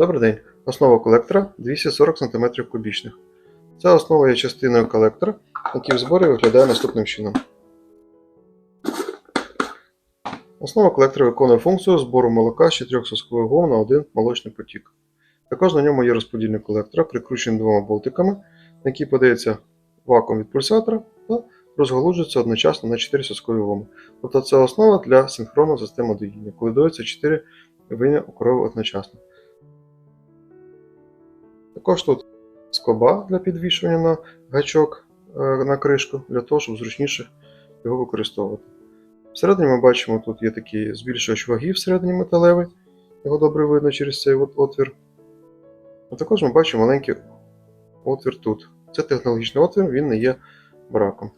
Добрий день. Основа колектора 240 см кубічних. Ця основа є частиною колектора, який в зборі виглядає наступним чином. Основа колектора виконує функцію збору молока з чотирьох соскових гов на один молочний потік. Також на ньому є розподільник колектора, прикручений двома болтиками, на який подається вакуум від пульсатора та розголуджується одночасно на 4 соскові гоми. Тобто це основа для синхронної системи доїння, коли доїться 4 виня у корови одночасно. Також тут скоба для підвішування на гачок е, на кришку, для того, щоб зручніше його використовувати. Всередині ми бачимо, тут є такий збільшувач ваги всередині металевий, його добре видно через цей от отвір. А також ми бачимо маленький отвір тут. Це технологічний отвір, він не є браком.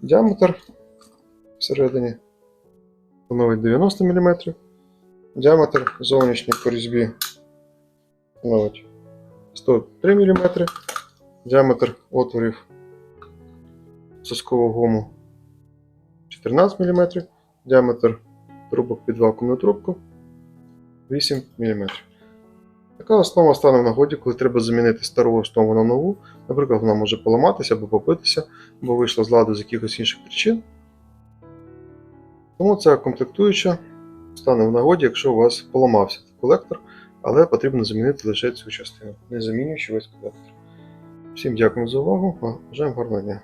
Діаметр всередині становить 90 мм. Діаметр зовнішній по різьбі становить 103 мм. Діаметр отворів соскового гому 14 мм. Діаметр трубок під вакуумну трубку 8 мм. Така основа стане в нагоді, коли треба замінити стару основу на нову. Наприклад, вона може поламатися або побитися, або вийшла з ладу з якихось інших причин. Тому ця комплектуюча стане в нагоді, якщо у вас поламався колектор, але потрібно замінити лише цю частину, не замінюючи весь колектор. Всім дякую за увагу, бажаємо гарного дня.